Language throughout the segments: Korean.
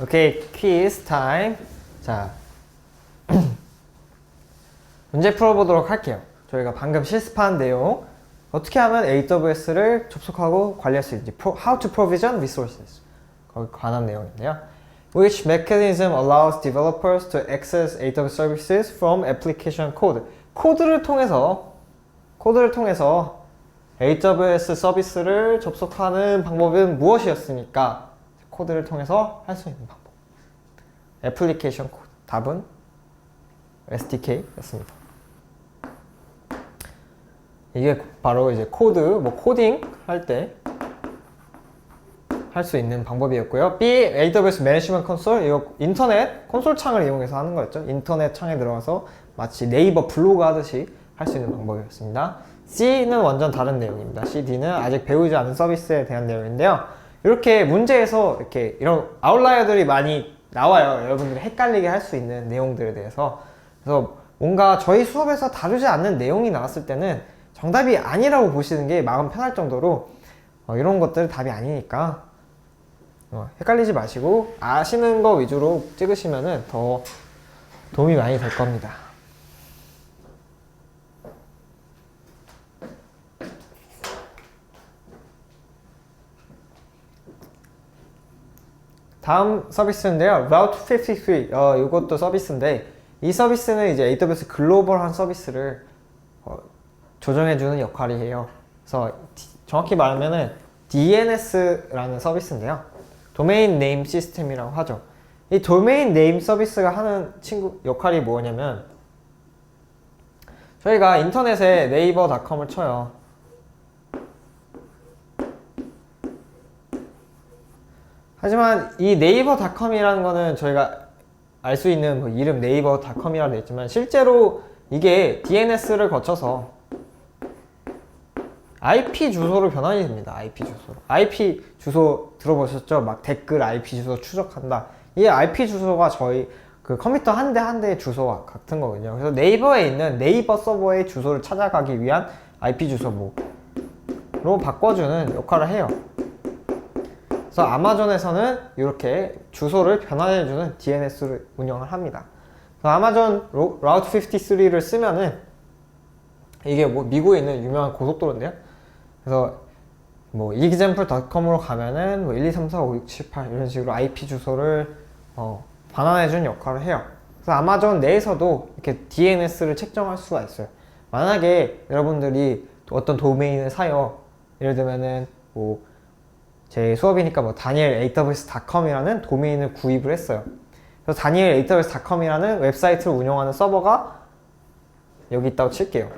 오케이, 퀴즈 타임. 자, 문제 풀어보도록 할게요. 저희가 방금 실습한 내용 어떻게 하면 AWS를 접속하고 관리할 수 있는지 How to provision resources 거기 관한 내용인데요. Which mechanism allows developers to access AWS services from application code? 코드를 통해서 코드를 통해서 AWS 서비스를 접속하는 방법은 무엇이었습니까? 코드를 통해서 할 수 있는 방법. 애플리케이션 코드. 답은 SDK였습니다. 이게 바로 이제 코드, 뭐 코딩 할 때 할 수 있는 방법이었고요. B, AWS 매니지먼트 콘솔, 이거 인터넷 콘솔 창을 이용해서 하는 거였죠. 인터넷 창에 들어가서 마치 네이버 블로그 하듯이 할 수 있는 방법이었습니다. C는 완전 다른 내용입니다. C, D는 아직 배우지 않은 서비스에 대한 내용인데요. 이렇게 문제에서 이렇게 이런 아웃라이어들이 많이 나와요. 여러분들이 헷갈리게 할 수 있는 내용들에 대해서. 그래서 뭔가 저희 수업에서 다루지 않는 내용이 나왔을 때는 정답이 아니라고 보시는 게 마음 편할 정도로 어, 이런 것들은 답이 아니니까 어, 헷갈리지 마시고 아시는 거 위주로 찍으시면은 더 도움이 많이 될 겁니다. 다음 서비스인데요. Route 53. 어, 이것도 서비스인데 이 서비스는 이제 AWS 글로벌한 서비스를 어, 조정해주는 역할이에요. 그래서 디- 정확히 말하면은 DNS라는 서비스인데요. 도메인 네임 시스템이라고 하죠. 이 도메인 네임 서비스가 하는 친구 역할이 뭐냐면 저희가 인터넷에 네이버닷컴을 쳐요. 하지만 이 네이버닷컴이라는 거는 저희가 알 수 있는 뭐 이름 네이버닷컴이라고 있지만 실제로 이게 DNS를 거쳐서 IP 주소로 변환이 됩니다. IP 주소로. IP 주소 들어보셨죠? 막 댓글 IP 주소 추적한다. 이 IP 주소가 저희 그 컴퓨터 한 대 한 대의 주소와 같은 거거든요. 그래서 네이버에 있는 네이버 서버의 주소를 찾아가기 위한 IP 주소로 바꿔주는 역할을 해요. 그래서 아마존에서는 이렇게 주소를 변환해주는 DNS를 운영을 합니다. 그래서 아마존 로- 라우트 53를 쓰면은 이게 뭐 미국에 있는 유명한 고속도로인데요. 그래서 뭐 example.com으로 가면은 뭐 1, 2, 3, 4, 5, 6, 7, 8 이런 식으로 IP 주소를 어, 반환해주는 역할을 해요. 그래서 아마존 내에서도 이렇게 DNS를 책정할 수가 있어요. 만약에 여러분들이 어떤 도메인을 사요. 예를 들면은 뭐 제 수업이니까 뭐 다니엘 AWS.com이라는 도메인을 구입을 했어요. 그래서 다니엘 AWS.com이라는 웹사이트를 운영하는 서버가 여기 있다고 칠게요.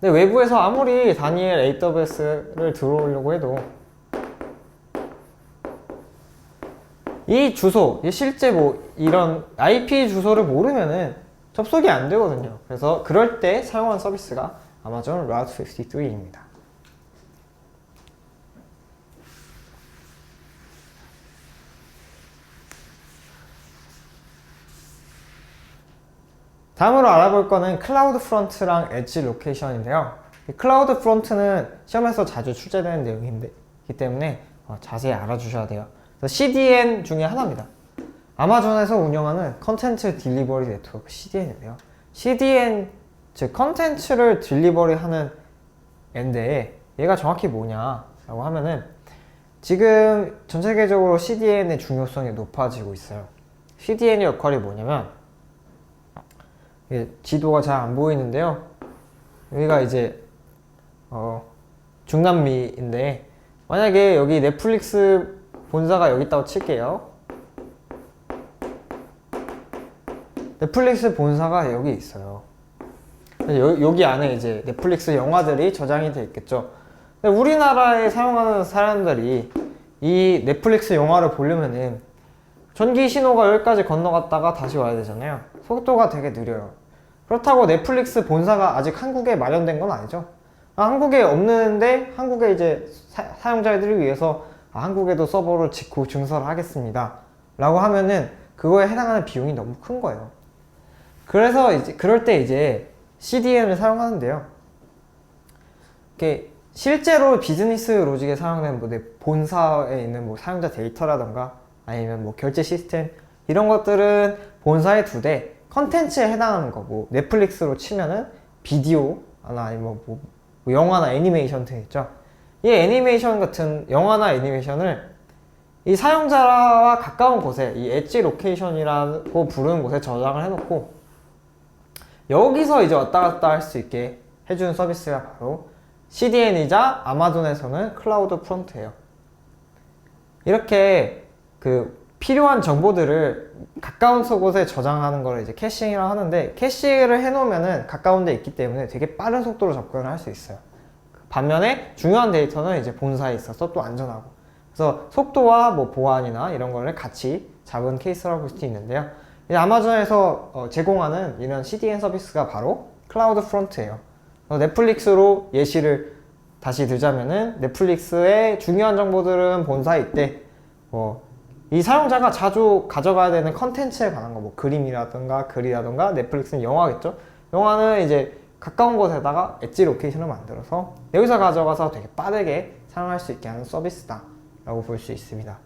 근데 외부에서 아무리 다니엘 AWS를 들어오려고 해도 이 주소, 이 실제 뭐 이런 IP 주소를 모르면은 접속이 안 되거든요. 그래서 그럴 때 사용한 서비스가 아마존 Route 53입니다. 다음으로 알아볼 거는 클라우드 프론트랑 엣지 로케이션인데요. 이 클라우드 프론트는 시험에서 자주 출제되는 내용이기 때문에 어, 자세히 알아주셔야 돼요. CDN 중에 하나입니다. 아마존에서 운영하는 컨텐츠 딜리버리 네트워크 CDN인데요. CDN 즉 컨텐츠를 딜리버리 하는 앤데 얘가 정확히 뭐냐라고 하면은 지금 전 세계적으로 CDN의 중요성이 높아지고 있어요. CDN의 역할이 뭐냐면 지도가 잘 안 보이는데요. 여기가 이제 어, 중남미인데 만약에 여기 넷플릭스 본사가 여기 있다고 칠게요. 넷플릭스 본사가 여기 있어요. 여, 여기 안에 이제 넷플릭스 영화들이 저장이 돼 있겠죠. 근데 우리나라에 사용하는 사람들이 이 넷플릭스 영화를 보려면은 전기 신호가 여기까지 건너갔다가 다시 와야 되잖아요. 속도가 되게 느려요. 그렇다고 넷플릭스 본사가 아직 한국에 마련된 건 아니죠. 아, 한국에 없는데 한국에 이제 사, 용자들을 위해서 아, 한국에도 서버를 짓고 증설을 하겠습니다. 라고 하면은 그거에 해당하는 비용이 너무 큰 거예요. 그래서 이제 그럴 때 이제 CDN을 사용하는데요. 이렇게 실제로 비즈니스 로직에 사용되는 뭐내 본사에 있는 뭐 사용자 데이터라던가 아니면 뭐 결제 시스템 이런 것들은 본사에 두되 컨텐츠에 해당하는 거고 넷플릭스로 치면은 비디오나 아니면 뭐, 뭐 영화나 애니메이션 등 있죠. 이 애니메이션 같은 영화나 애니메이션을 이 사용자와 가까운 곳에 이 엣지 로케이션이라고 부르는 곳에 저장을 해놓고 여기서 이제 왔다 갔다 할 수 있게 해주는 서비스가 바로 CDN이자 아마존에서는 클라우드 프론트예요. 이렇게 그 필요한 정보들을 가까운 곳에 저장하는 걸 이제 캐싱이라고 하는데 캐시를 해놓으면은 가까운 데 있기 때문에 되게 빠른 속도로 접근을 할 수 있어요. 반면에 중요한 데이터는 이제 본사에 있어서 또 안전하고 그래서 속도와 뭐 보안이나 이런 거를 같이 잡은 케이스라고 볼 수 있는데요. 이 아마존에서 어, 제공하는 이런 CDN 서비스가 바로 클라우드 프론트예요. 어, 넷플릭스로 예시를 다시 들자면은 넷플릭스의 중요한 정보들은 본사에 있대. 뭐, 이 사용자가 자주 가져가야 되는 컨텐츠에 관한 거, 뭐 그림이라든가 글이라든가 넷플릭스는 영화겠죠? 영화는 이제 가까운 곳에다가 엣지 로케이션을 만들어서 여기서 가져가서 되게 빠르게 사용할 수 있게 하는 서비스다. 라고 볼 수 있습니다.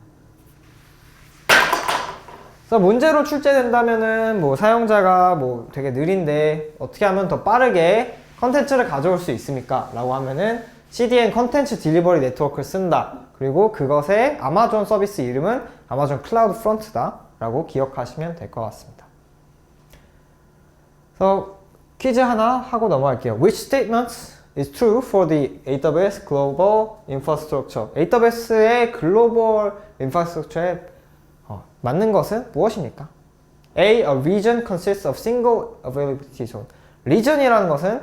그래서 문제로 출제된다면은 뭐 사용자가 뭐 되게 느린데 어떻게 하면 더 빠르게 컨텐츠를 가져올 수 있습니까? 라고 하면은 CDN 컨텐츠 딜리버리 네트워크를 쓴다. 그리고 그것의 아마존 서비스 이름은 아마존 클라우드 프론트다. 라고 기억하시면 될 것 같습니다. 그래서 퀴즈 하나 하고 넘어갈게요. Which statements is true for the AWS Global Infrastructure? AWS의 글로벌 인프라스트럭처에 어, 맞는 것은 무엇입니까? A. A region consists of single availability zone. region이라는 것은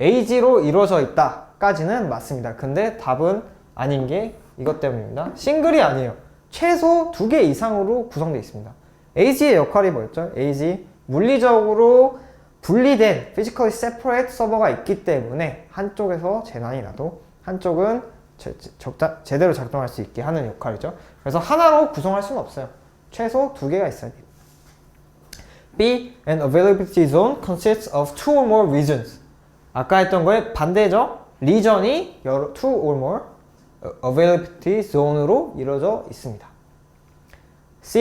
AG로 이루어져 있다 까지는 맞습니다. 근데 답은 아닌 게 이것 때문입니다. 싱글이 아니에요. 최소 두 개 이상으로 구성되어 있습니다. AG의 역할이 뭐였죠? AG 물리적으로 분리된 physically separate 서버가 있기 때문에 한쪽에서 재난이 나도 한쪽은 제, 적다, 제대로 작동할 수 있게 하는 역할이죠. 그래서 하나로 구성할 수는 없어요. 최소 두 개가 있어야 돼요. B. An availability zone consists of two or more regions. 아까 했던 거에 반대죠. 리전이 여러 two or more availability zone으로 이루어져 있습니다. C.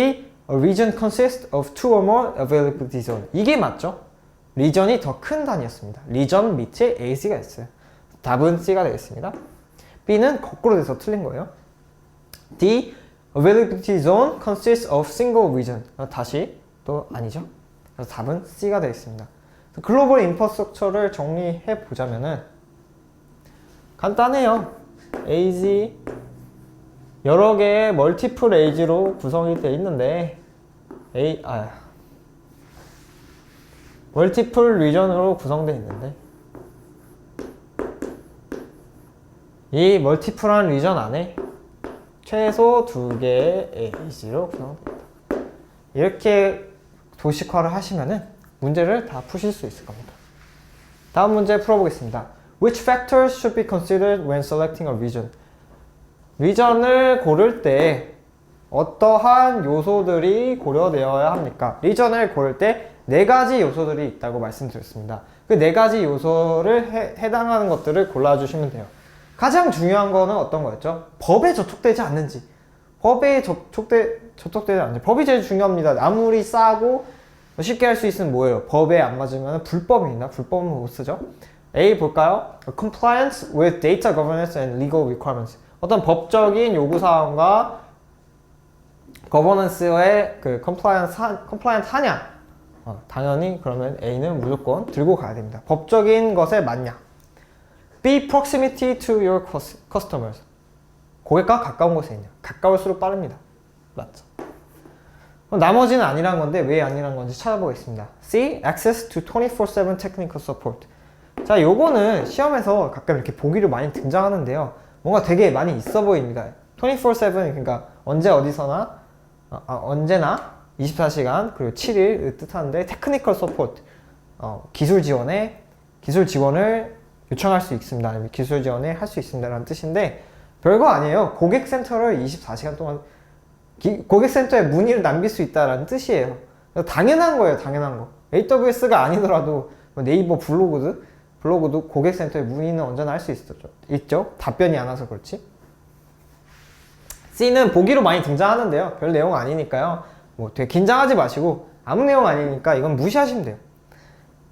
A region consists of two or more availability zone. 이게 맞죠? 리전이 더 큰 단위였습니다. 리전 밑에 AC가 있어요. 답은 C가 되겠습니다. B는 거꾸로 돼서 틀린 거예요. D. Availability zone consists of single region. 어, 다시 또 아니죠. 그래서 답은 C가 되겠습니다. 글로벌 인프라스트럭처를 정리해 보자면은 간단해요. AG 여러 개의 멀티플 AG로 구성이 되어 있는데 A 아 멀티플 리전으로 구성되어 있는데 이 멀티플한 리전 안에 최소 두 개의 AG로 구성됩니다. 이렇게 도식화를 하시면은 문제를 다 푸실 수 있을 겁니다. 다음 문제 풀어보겠습니다. Which factors should be considered when selecting a region? 리전을 고를 때 어떠한 요소들이 고려되어야 합니까? 리전을 고를 때 네 가지 요소들이 있다고 말씀드렸습니다. 그 네 가지 요소를 해, 해당하는 것들을 골라주시면 돼요. 가장 중요한 거는 어떤 거였죠? 법에 저촉되지 않는지. 법에 접촉되, 접촉되지 않는지. 법이 제일 중요합니다. 아무리 싸고 쉽게 할 수 있으면 뭐예요? 법에 안 맞으면 불법입니다. 불법은 못 쓰죠. A 볼까요? Compliance with data governance and legal requirements. 어떤 법적인 요구사항과 거버넌스의 그 compliance, compliant 하냐? 어, 당연히 그러면 A는 무조건 들고 가야 됩니다. 법적인 것에 맞냐? B. Proximity to your customers. 고객과 가까운 곳에 있냐? 가까울수록 빠릅니다. 맞죠? 나머지는 아니란 건데 왜 아니란 건지 찾아보겠습니다. C. Access to 24/7 technical support. 자, 요거는 시험에서 가끔 이렇게 보기로 많이 등장하는데요. 뭔가 되게 많이 있어 보입니다. 24/7 그러니까 언제 어디서나 어, 어, 언제나 24시간 그리고 7일 뜻하는데 테크니컬 서포트 어, 기술 지원에 기술 지원을 요청할 수 있습니다. 아니면 기술 지원을 할 수 있습니다 라는 뜻인데 별거 아니에요. 고객 센터를 24시간 동안 기, 고객 센터에 문의를 남길 수 있다라는 뜻이에요. 당연한 거예요. 당연한 거. AWS가 아니더라도 뭐 네이버 블로그드 블로그도 고객센터에 문의는 언제나 할 수 있죠. 있죠. 답변이 안 와서 그렇지. C는 보기로 많이 등장하는데요. 별 내용 아니니까요. 뭐 되게 긴장하지 마시고 아무 내용 아니니까 이건 무시하시면 돼요.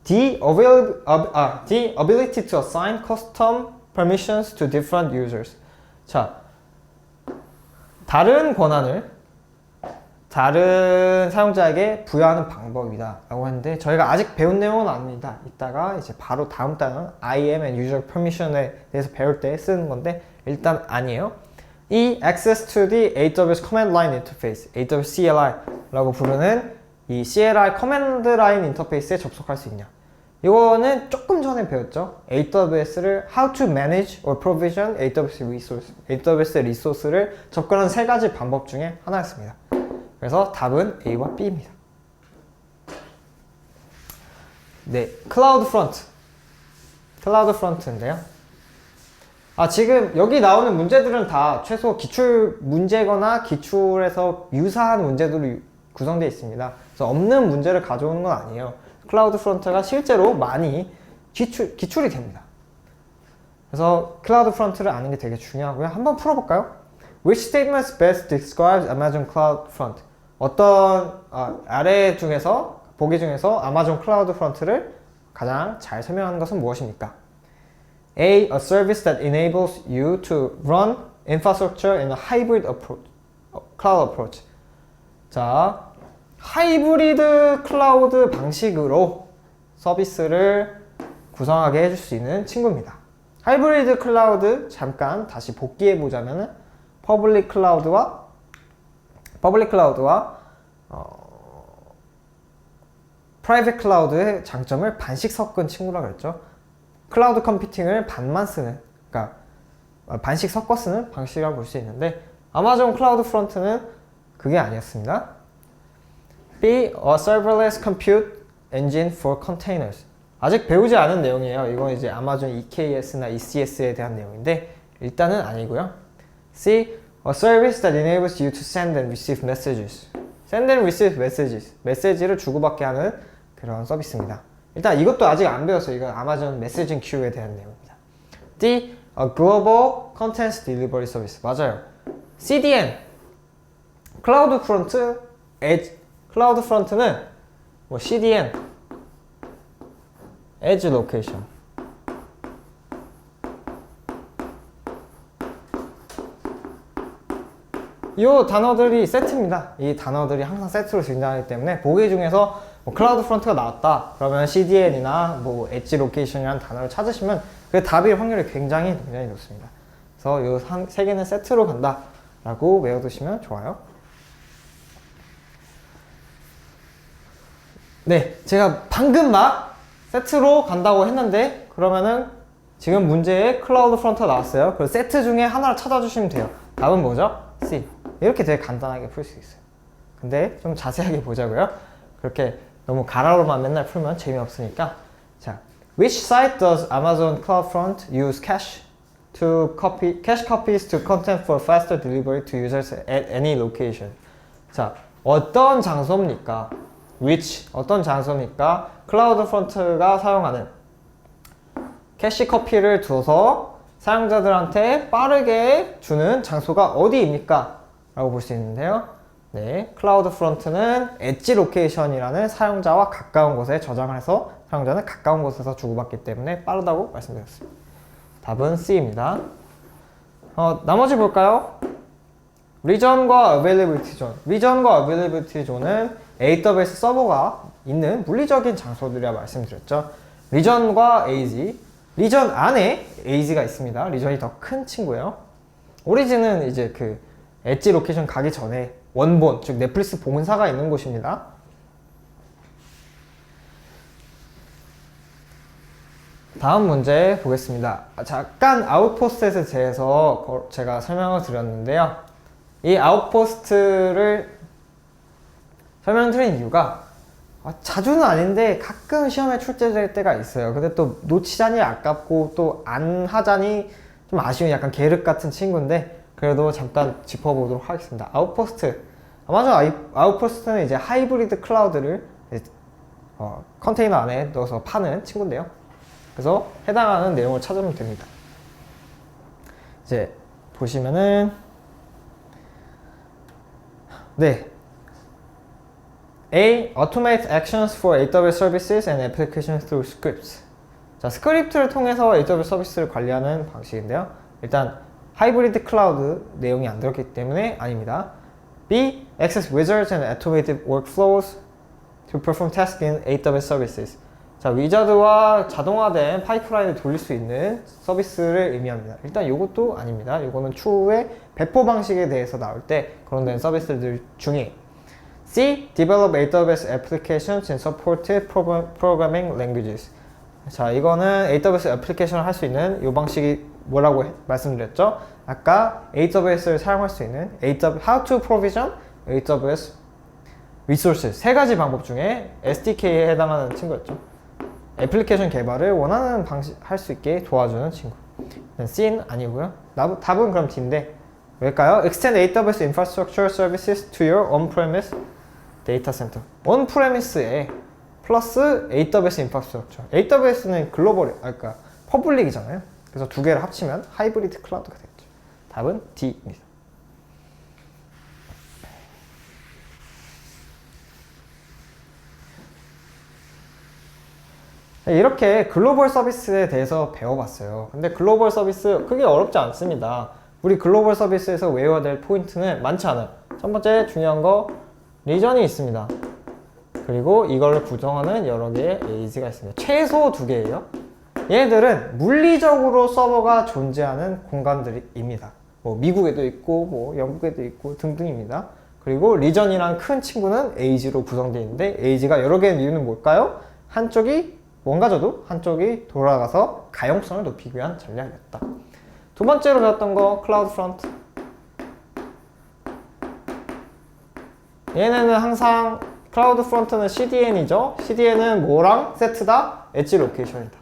D, avail, ab- 아, D ability to assign custom permissions to different users. 자, 다른 권한을 다른 사용자에게 부여하는 방법이다 라고 했는데 저희가 아직 배운 내용은 아닙니다. 이따가 이제 바로 다음 단은 IAM and User Permission에 대해서 배울 때 쓰는 건데 일단 아니에요. 이 Access to the AWS Command Line Interface AWS CLI 라고 부르는 이 CLI 커맨드 라인 인터페이스에 접속할 수 있냐? 이거는 조금 전에 배웠죠. AWS를 How to manage or provision AWS resource AWS 리소스를 접근하는 세 가지 방법 중에 하나였습니다 그래서 답은 A와 B입니다. 네, 클라우드 프론트. 클라우드 프론트인데요. 아, 지금 여기 나오는 문제들은 다 최소 기출 문제거나 기출에서 유사한 문제들로 구성되어 있습니다. 그래서 없는 문제를 가져오는 건 아니에요. 클라우드 프론트가 실제로 많이 기출, 기출이 됩니다. 그래서 클라우드 프론트를 아는 게 되게 중요하고요. 한번 풀어볼까요? Which statements best describes Amazon Cloud Front? 어떤 아, 아래 중에서 보기 중에서 아마존 클라우드 프론트를 가장 잘 설명하는 것은 무엇입니까? A. A service that enables you to run infrastructure in a hybrid approach, 어, cloud approach. 자, 하이브리드 클라우드 방식으로 서비스를 구성하게 해줄 수 있는 친구입니다. 하이브리드 클라우드 잠깐 다시 복귀해 보자면은 퍼블릭 클라우드와 퍼블릭 클라우드와 어, 프라이빗 클라우드의 장점을 반씩 섞은 친구라 그랬죠. 클라우드 컴퓨팅을 반만 쓰는, 그러니까 어, 반씩 섞어 쓰는 방식이라고 볼 수 있는데 아마존 클라우드 프론트는 그게 아니었습니다. B. A serverless compute engine for containers. 아직 배우지 않은 내용이에요. 이건 이제 아마존 EKS나 ECS에 대한 내용인데 일단은 아니고요. C. A service that enables you to send and receive messages. Send and receive messages. 메시지를 주고받게 하는 그런 서비스입니다. 일단 이것도 아직 안 배웠어요. 이건 아마존 메시징 큐에 대한 내용입니다. D. A global content delivery service. 맞아요. CDN. 클라우드 프론트, 에지, 클라우드 프론트는 뭐 CDN, location. 이 단어들이 세트입니다. 이 단어들이 항상 세트로 등장하기 때문에 보기 중에서 뭐 클라우드 프론트가 나왔다. 그러면 CDN이나 뭐 엣지 로케이션이라는 단어를 찾으시면 그 답일 확률이 굉장히 굉장히 높습니다. 그래서 이 세 개는 세트로 간다라고 외워두시면 좋아요. 네, 제가 방금 막 세트로 간다고 했는데 그러면은 지금 문제에 클라우드 프론트가 나왔어요. 그 세트 중에 하나를 찾아주시면 돼요. 답은 뭐죠? 이렇게 되게 간단하게 풀 수 있어요. 근데 좀 자세하게 보자고요. 그렇게 너무 가라로만 맨날 풀면 재미없으니까. 자, which site does Amazon CloudFront use cache to copy cache copies to content for faster delivery to users at any location? 자, 어떤 장소입니까? which 어떤 장소입니까? 프론트가 사용하는 캐시 커피를 둬서 사용자들한테 빠르게 주는 장소가 어디입니까? 라고 볼 수 있는데요. 네, 클라우드 프론트는 엣지 로케이션이라는 사용자와 가까운 곳에 저장을 해서 사용자는 가까운 곳에서 주고받기 때문에 빠르다고 말씀드렸습니다. 답은 C입니다. 어, 나머지 볼까요? 리전과 어베일리비티 존. 리전과 어베일리비티 존은 AWS 서버가 있는 물리적인 장소들이라 말씀드렸죠. 리전과 AZ. 리전 안에 AZ가 있습니다. 리전이 더 큰 친구예요. 오리진은 이제 그 엣지 로케이션 가기 전에 원본, 즉 넷플릭스 본사가 있는 곳입니다. 다음 문제 보겠습니다. 아, 잠깐 아웃포스트에 대해서 거- 제가 설명을 드렸는데요. 이 아웃포스트를 설명드린 이유가 아, 자주는 아닌데 가끔 시험에 출제될 때가 있어요. 근데 또 놓치자니 아깝고 또 안 하자니 좀 아쉬운 약간 계륵 같은 친구인데 그래도 잠깐 짚어보도록 하겠습니다. 아웃포스트 아마존 아웃포스트는 이제 하이브리드 클라우드를 어, 컨테이너 안에 넣어서 파는 친구인데요. 그래서 해당하는 내용을 찾으면 됩니다. 이제 보시면은 네. A. Automate actions for AWS services and applications through scripts. 자, 스크립트를 통해서 AWS 서비스를 관리하는 방식인데요. 일단 하이브리드 클라우드 내용이 안 들었기 때문에 아닙니다. B. Access wizards and automated workflows to perform tasks in AWS services. 자, 위자드와 자동화된 파이프라인을 돌릴 수 있는 서비스를 의미합니다. 일단 이것도 아닙니다. 이거는 추후에 배포 방식에 대해서 나올 때 그런 된 서비스들 중에 C. Develop AWS applications and program- programming languages. 자, 이거는 AWS 애플리케이션을 할 수 있는 이 방식이 뭐라고 해- 말씀드렸죠? 아까 AWS를 사용할 수 있는 AW, How to provision AWS resources 세 가지 방법 중에 SDK에 해당하는 친구였죠. 애플리케이션 개발을 원하는 방식 할 수 있게 도와주는 친구. C는 아니고요. 나- 답은 그럼 D인데 왜일까요? Extend AWS infrastructure services to your on-premise data center. on-premise에 플러스 AWS 인프라스트럭처. AWS는 글로벌, 아, 그러니까 퍼블릭이잖아요. 그래서 두 개를 합치면 하이브리드 클라우드가 되겠죠. 답은 D입니다. 네, 이렇게 글로벌 서비스에 대해서 배워봤어요. 근데 글로벌 서비스 크게 어렵지 않습니다. 우리 글로벌 서비스에서 외워야 될 포인트는 많지 않아요. 첫 번째 중요한 거 리전이 있습니다. 그리고 이걸 구성하는 여러 개의 에이지가 있습니다. 최소 두 개예요. 얘네들은 물리적으로 서버가 존재하는 공간들입니다. 뭐 미국에도 있고 뭐 영국에도 있고 등등입니다. 그리고 리전이란 큰 친구는 에이지로 구성되어 있는데 에이지가 여러 개의 이유는 뭘까요? 한쪽이 뭔가져도 한쪽이 돌아가서 가용성을 높이기 위한 전략이었다. 두 번째로 배웠던 거 클라우드 프런트. 얘네는 항상 클라우드 프런트는 CDN이죠. CDN은 뭐랑 세트다? 엣지 로케이션이다.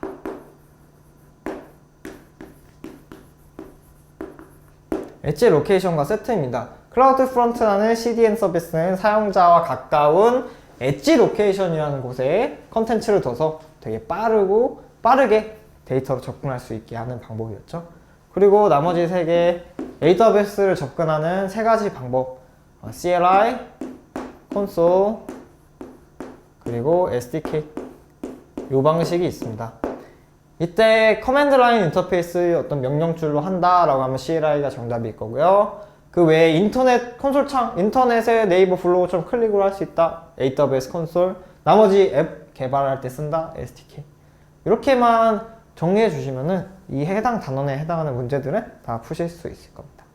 엣지 로케이션과 세트입니다. 클라우드 프런트라는 CDN 서비스는 사용자와 가까운 엣지 로케이션이라는 곳에 컨텐츠를 둬서 되게 빠르고 빠르게 데이터로 접근할 수 있게 하는 방법이었죠. 그리고 나머지 세개 AWS를 접근하는 세 가지 방법 어, CLI, 콘솔, 그리고 SDK 이 방식이 있습니다. 이때 커맨드 라인 인터페이스 어떤 명령줄로 한다라고 하면 CLI가 정답일 거고요. 그 외에 인터넷 콘솔 창, 인터넷에 네이버 블로그처럼 클릭으로 할 수 있다. AWS 콘솔. 나머지 앱 개발할 때 쓴다. SDK. 이렇게만 정리해 주시면은 이 해당 단원에 해당하는 문제들은 다 푸실 수 있을 겁니다.